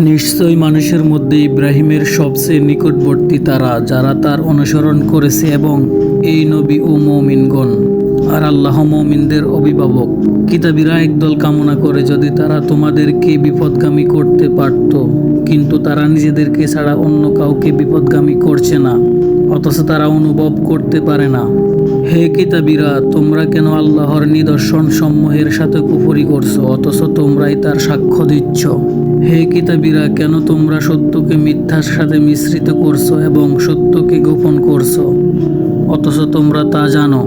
নিশ্চয়ই মানুষের মধ্যে ইব্রাহিমের সবচেয়ে নিকটবর্তী তারা, যারা তার অনুসরণ করেছে এবং এই নবী ও মৌমিনগণ। আর আল্লাহ মৌমিনদের অভিভাবক। কিতাবিরা একদল কামনা করে, যদি তারা তোমাদেরকে বিপদগামী করতে পারত, কিন্তু তারা নিজেদেরকে ছাড়া অন্য কাউকে বিপদগামী করছে না, অথচ তারা অনুভব করতে পারে না। হে কিতাবীরা, তোমরা কেন আল্লাহর নিদর্শন সমূহের সাথে কুফরি করছ, অথচ তোমরাই তার সাক্ষ্য দিচ্ছ? হে কিতাবীরা, কেন তোমরা সত্যকে মিথ্যার সাথে মিশ্রিত করছ এবং সত্যকে গোপন করছ? অথচ তোমরা তা জানো।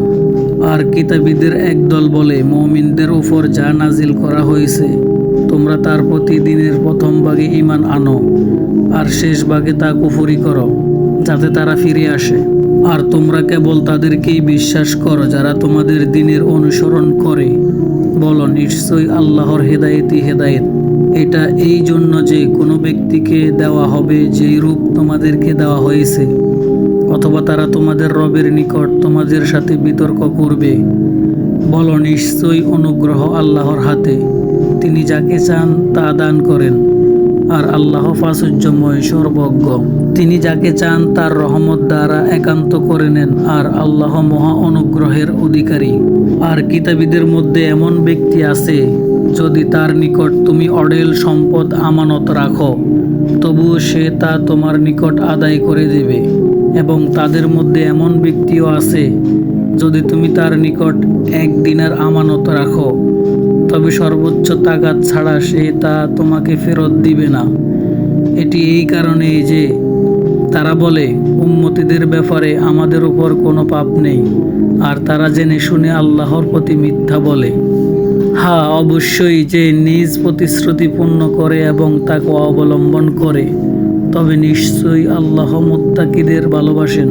আর কিতাবীদের একদল বলে, মমিনদের উপর যা নাজিল করা হয়েছে, তোমরা তার প্রতি দিনের প্রথম ভাগে ইমান আনো, আর শেষ ভাগে তা কুফরি করো, যাতে তারা ফিরে আসে। আর তোমরা কেবল তাদেরকেই বিশ্বাস করো যারা তোমাদের দিনের অনুসরণ করে। বলো, নিশ্চয়ই আল্লাহর হেদায়েতই হেদায়েত। এটা এই জন্য যে কোনো ব্যক্তিকে দেওয়া হবে যেই রূপ তোমাদেরকে দেওয়া হয়েছে, অথবা তারা তোমাদের রবের নিকট তোমাদের সাথে বিতর্ক করবে। বলো, নিশ্চয়ই অনুগ্রহ আল্লাহর হাতে। তিনি যাকে চান তা দান করেন। আর আল্লাহ প্রাচুর্যময় সর্বজ্ঞ। তিনি যাকে চান তার রহমত দ্বারা একান্ত করে নেন আর আল্লাহ মহা অনুগ্রহের অধিকারী। আর কিতাবীদের মধ্যে এমন ব্যক্তি আছে, যদি তার নিকট তুমি অডেল সম্পদ আমানত রাখো তবুও সে তা তোমার নিকট আদায় করে দেবে। এবং তাদের মধ্যে এমন ব্যক্তিও আছে, যদি তুমি তার নিকট এক দিনের আমানত রাখো তবে সর্বোচ্চ তাগাদ ছাড়া সে তা তোমাকে ফেরত দিবে না। এটি এই কারণে যে তারা বলে, উম্মতিদের ব্যাপারে আমাদের উপর কোনো পাপ নেই। আর তারা জেনে শুনে আল্লাহর প্রতি মিথ্যা বলে। হ্যাঁ অবশ্যই যে নিজ প্রতিশ্রুতি পূর্ণ করে এবং তাকে অবলম্বন করে, তবে নিশ্চয়ই আল্লাহ মুত্তাকিদের ভালোবাসেন।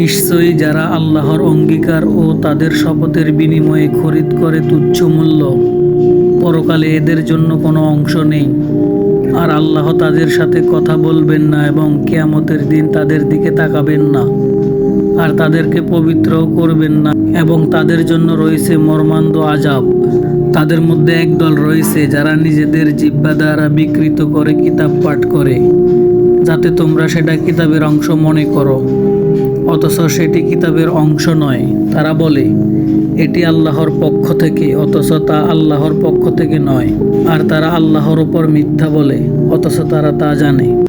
নিশ্চয়ই যারা আল্লাহর অঙ্গীকার ও তাদের শপথের বিনিময়ে খরিদ করে তুচ্ছ মূল্য পরকালে এদের জন্য কোনো অংশ নেই। আর আল্লাহ তাদের সাথে কথা বলবেন না এবং কেয়ামতের দিন তাদের দিকে তাকাবেন না। আর তাদেরকে পবিত্রও করবেন না এবং তাদের জন্য রয়েছে মর্মান্দ আজাব তাদের মধ্যে একদল রয়েছে যারা নিজেদের জিব্বা দ্বারা বিকৃত করে কিতাব পাঠ করে, যাতে তোমরা সেটা কিতাবের অংশ মনে করো। অথচ সেটি কিতাবের অংশ নয়, তারা বলে এটি আল্লাহর পক্ষ থেকে, অথচ তা আল্লাহর পক্ষ থেকে নয়। আর তারা আল্লাহর উপর মিথ্যা বলে, অথচ তারা তা জানে।